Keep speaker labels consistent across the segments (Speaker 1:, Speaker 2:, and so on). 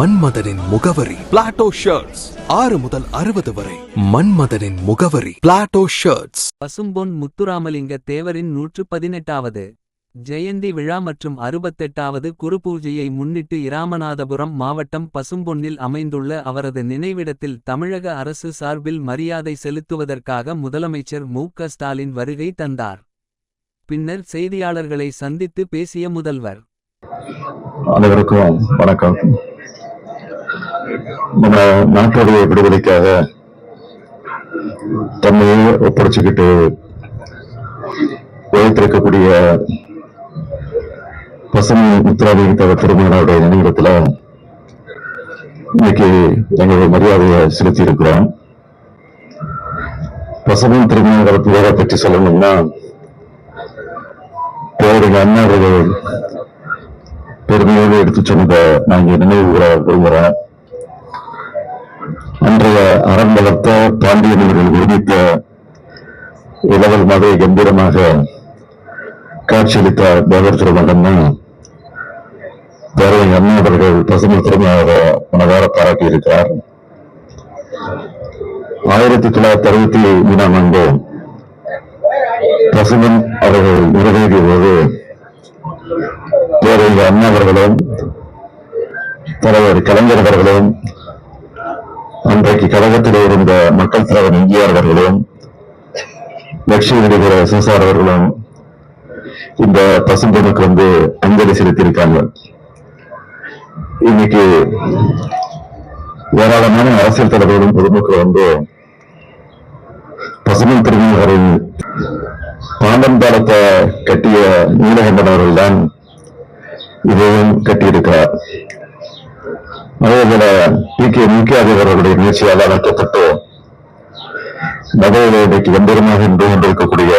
Speaker 1: மன்மதனின் முகவரி Plato shirts ஆறு முதல் அறுபது வரை மன்மதனின் முகவரி பிளாட்டோ ஷர்ட்ஸ்
Speaker 2: பசும்பொன் முத்துராமலிங்க தேவரின் நூற்று பதினெட்டாவது. ஜெயந்தி விழா மற்றும் அறுபத்தெட்டாவது குருபூஜையை முன்னிட்டு இராமநாதபுரம் மாவட்டம் பசும்பொன்னில் அமைந்துள்ள அவரது நினைவிடத்தில் தமிழக அரசு சார்பில் மரியாதை செலுத்துவதற்காக முதலமைச்சர் மு. க. ஸ்டாலின் வருகை தந்தார். பின்னர் செய்தியாளர்களை சந்தித்து பேசிய முதல்வர்.
Speaker 3: அனைவருக்கும் வணக்கம். நம்ம நாட்டுடைய விடுதலைக்காக தன்னையே ஒப்படைச்சுக்கிட்டு உழைத்திருக்கக்கூடிய பசுமை முத்துராமலிங்க திருமணனுடைய நினைவிடத்துல இன்னைக்கு எங்களுடைய மரியாதையை செலுத்தி இருக்கிறோம் பசுமை திருமண பேரை பற்றி சொல்லணும்னா பேருடைய அண்ணா அவர்கள் பெருமையோடு எடுத்து சொன்னதை நான் இங்க நினைவு கூற விரும்புகிறேன். அறம் வளர்த்த பாண்டியன் அவர்கள் உரிமித்த உலகல் கம்பீரமாக காட்சியளித்த தேவர் திருமகன் பேரவை அண்ணா அவர்கள் பசுமை திறமையாக மனதார பாராட்டியிருக்கிறார். ஆயிரத்தி தொள்ளாயிரத்தி அறுபத்தி மூணாம் ஆண்டு பசுமன் அவர்கள் நிறைவேறிய போது பேரறிஞர் அண்ணா அவர்களும் தலைவர் கலைஞர் அவர்களும் அன்றைக்கு கழகத்தில் இருந்த மக்கள் தலைவர் எம்ஜிஆர் அவர்களும் லட்சுமி நடிகர் எஸ்எஸ்ஆர் அவர்களும் இந்த பசும்பொனுக்கு வந்து அஞ்சலி செலுத்தியிருக்காங்க இன்னைக்கு ஏராளமான அரசியல் தலைவர்களும் பொதுமக்கள் வந்து பசுமை திருமணரின் பாண்டம் பாலத்தை கட்டிய நீலகண்டன் அவர்கள் தான் இதையும் கட்டியிருக்கிறார். அதே போல பி கே முக்கியாதி அவர்களுடைய முயற்சியால் அமைக்கப்பட்டு மதுரையில் இன்றைக்கு வெம்பெருமாக நின்று கொண்டிருக்கக்கூடிய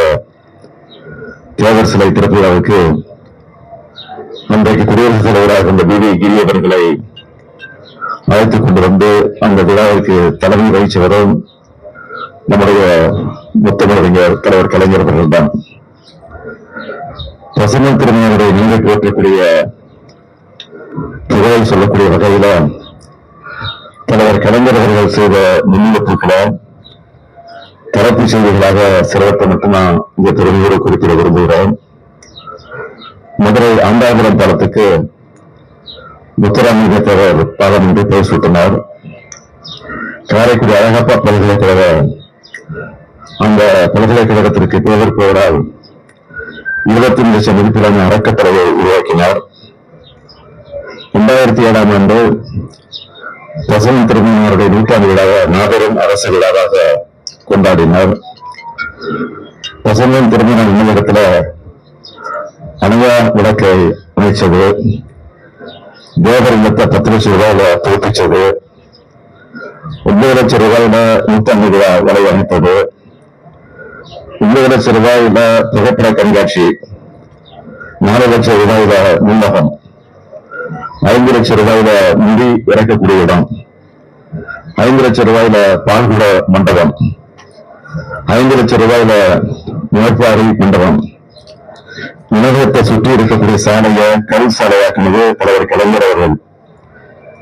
Speaker 3: தியாகர் சிலை திருப்பிழாவுக்கு அன்றைக்கு குடியரசுத் தலைவராக இருந்த பி வி கிரி அவர்களை அழைத்துக் கொண்டு வந்து அந்த விழாவிற்கு தலைமை வகிச்சவரும் நம்முடைய முத்தமிழறிஞர் தலைவர் கலைஞர் அவர்கள் தான். பசுமை திருமணனுடைய நீங்க போற்றக்கூடிய புகழை சொல்லக்கூடிய வகையில தலைவர் கலைஞர் அவர்கள் செய்த முன்னெடுப்புகளை தரப்பு செய்திகளாக சிறப்பை மட்டும் நான் இங்க பெருமையோடு குறிப்பிட விரும்புகிறேன். மதுரை ஆண்டாபுரம் பாலத்துக்கு முத்துராமலிங்க தேவர் பாலம் என்று பெயர் சூட்டினார். காரைக்குடி அழகப்பா பல்கலைக்கழக அந்த பல்கலைக்கழகத்திற்கு தேவர் பெயரால் இருபத்தி லட்சம் மதிப்பிலான அறக்கட்டளையை உருவாக்கினார். இரண்டாயிரத்தி ஏழாம் ஆண்டு பசுமன் திருமணருடைய நூற்றாண்டு விழாவை மாபெரும் அரசு விழாவாக கொண்டாடினார். பசுமன் திருமண நினைவிடத்துல அணுவா விளக்கை அமைச்சது. தேவர் இல்லத்தை பத்து லட்சம் ரூபாயில புதுப்பிச்சது. ஒன்பது லட்சம் ரூபாயில நூற்றாண்டு விழா வலை அமைத்தது. ஒன்பது லட்சம் ரூபாயில புகைப்பட கண்காட்சி. நாலு லட்சம் ரூபாயில நூலகம். ஐந்து லட்சம் ரூபாயில முடி இறக்கக்கூடிய இடம். ஐந்து லட்சம் ரூபாயில பால்குட மண்டபம். ஐந்து லட்சம் ரூபாயில மேற்பாரி மண்டபம். உணவகத்தை சுற்றி இருக்கக்கூடிய சாலையை கல் சாலையாக்குனது தலைவர் கலைஞர் அவர்கள்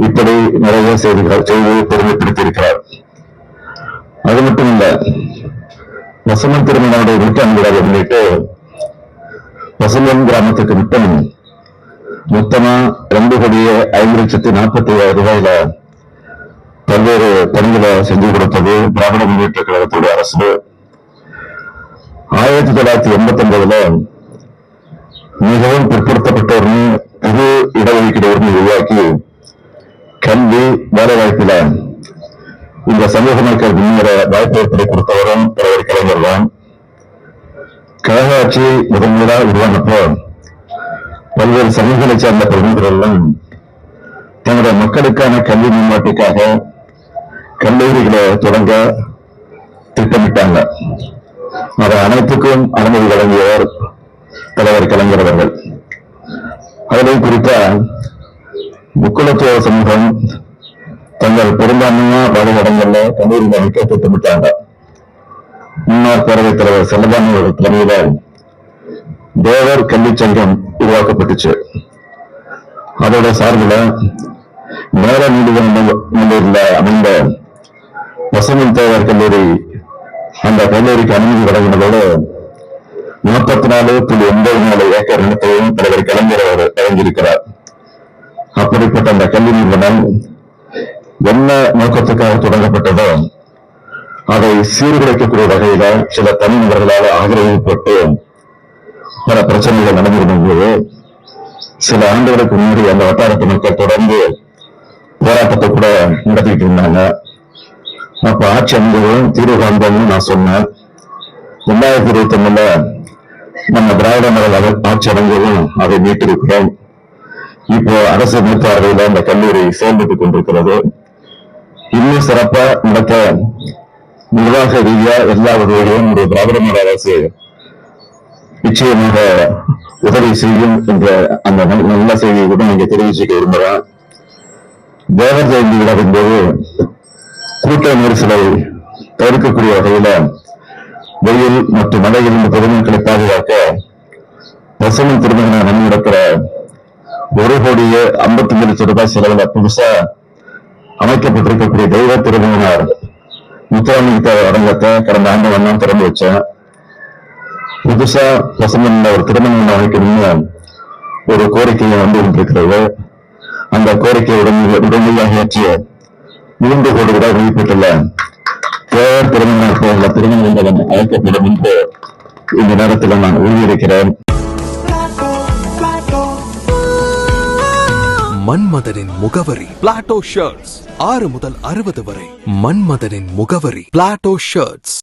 Speaker 3: இப்படி நிறைய செய்திகள் செய்து பெருமைப்படுத்தியிருக்கிறார். அது மட்டும் இல்ல வசமன் திருமணனுடைய நூற்றாண்டு விழாவை முன்னிட்டு வசமன் கிராமத்துக்கு மட்டும் மொத்தமா ரெண்டு கோடியே ஐந்து லட்சத்தி நாற்பத்தி ஐயாயிரம் ரூபாயில பல்வேறு பணிகளை செஞ்சு கொடுத்தது திராவிட முன்னேற்ற கழகத்துடைய அரசு. ஆயிரத்தி தொள்ளாயிரத்தி எண்பத்தி ஒன்பதுல மிகவும் பிற்படுத்தப்பட்டவர்னு புது இடஒதுக்கீடு உரிமை உருவாக்கி கல்வி வேலை வாய்ப்பில இந்த சமூக மக்கள் முன்னேற வாய்ப்பு ஏற்படுத்தி கொடுத்தவரும் தலைவர் கலைஞர் தான் கழக ஆட்சி முதன்முதலாக உருவானப்போ பல்வேறு சமூகங்களை சார்ந்த பிரமுகர்கள் எல்லாம் தங்களுடைய மக்களுக்கான கல்வி மேம்பாட்டுக்காக கல்லூரிகளை தொடங்க திட்டமிட்டாங்க. அதை அனைத்துக்கும் அனுமதி வழங்கியவர் தலைவர் கலைஞர் அவர்கள். அதிலே குறித்த முக்குலத்துவ சமூகம் தங்கள் பெரும்பான்மையா பல இடங்கள்ல கல்லூரிகள் அமைக்க திட்டமிட்டாங்க. முன்னாள் பேரவைத் தலைவர் செல்லதாமி அவர்கள் தலைமையில தேவர் கல்விச் சங்கம் உருவாக்கப்பட்டுச்சு. அதோட சார்பில் நேர நீதிமன்ற அமைந்த வசமன் தேவர் கல்லூரி அந்த கல்லூரிக்கு அனுமதி வழங்கினதோடு நாற்பத்தி நாலு புள்ளி ஒன்பது நாலு ஏக்கர் நிலத்தையும் தலைவர் கலைஞர் அவர் வழங்கியிருக்கிறார். அப்படிப்பட்ட அந்த கல்வி நிறுவனம் என்ன நோக்கத்துக்காக தொடங்கப்பட்டதோ அதை சீர்குலைக்கக்கூடிய வகையில சில தனிநபர்களால் ஆதரவுப்பட்டு பல பிரச்சனைகள் நடந்திருந்தது சில ஆண்டுகளுக்கு முன்னாடி அந்த வட்டாரத்து மக்கள் தொடர்ந்து போராட்டத்தை கூட நடத்திட்டு இருந்தாங்க. அப்ப ஆட்சி அமைந்ததும் தீர்வு காண்போம்னு நான் சொன்னேன். ரெண்டாயிரத்தி இருபத்தி ஒண்ணுல நம்ம திராவிட நகர் ஆட்சி அமைந்ததும் அதை மீட்டிருக்கிறோம். இப்போ அரசு மேற்பார்வையில அந்த கல்லூரி செயல்பட்டுக் கொண்டிருக்கிறது. இன்னும் சிறப்பா நடத்த நிர்வாக ரீதியா எல்லா உதவிகளையும் ஒரு திராவிட மாடல் அரசு நிச்சயமாக உதவி செய்யும் என்ற அந்த நல்ல- செய்தியை கூட நீங்க தெரிவிச்சுக்க விரும்புகிறேன். தேவர் ஜெயந்தி விழாவின் போது கூட்ட நெரிசலை தவிர்க்கக்கூடிய வகையில வெயில் மற்றும் மழையில் இருந்து பொதுமக்களை பாதுகாக்க பசுமை திருமண நடக்கிற ஒரு கோடியே ஐம்பத்தி அஞ்சு லட்சம் ரூபாய் செலவில் புதுசா அமைக்கப்பட்டிருக்கக்கூடிய தெய்வ திருமணர் முத்துராமித்த அரங்கத்தை கடந்த ஆண்டு வண்ணம் திறந்து வச்சேன். புதுசா பசுமன்ல ஒரு திருமணம் அமைக்கணும்னு ஒரு கோரிக்கையை வந்து கொண்டிருக்கிறது அந்த கோரிக்கையை உடனே உடனடியாக ஏற்றிய மூன்று கோடி ரூபாய் வெளிப்பட்டுள்ள தேவர் திருமண திருமண மண்டபம் அழைக்கப்படும் என்று இந்த நேரத்தில் நான் உறுதியிருக்கிறேன்
Speaker 1: மன்மதனின் முகவரி பிளாட்டோ ஷர்ட்ஸ் ஆறு முதல் அறுபது வரை மன்மதனின் முகவரி பிளாட்டோ ஷர்ட்ஸ்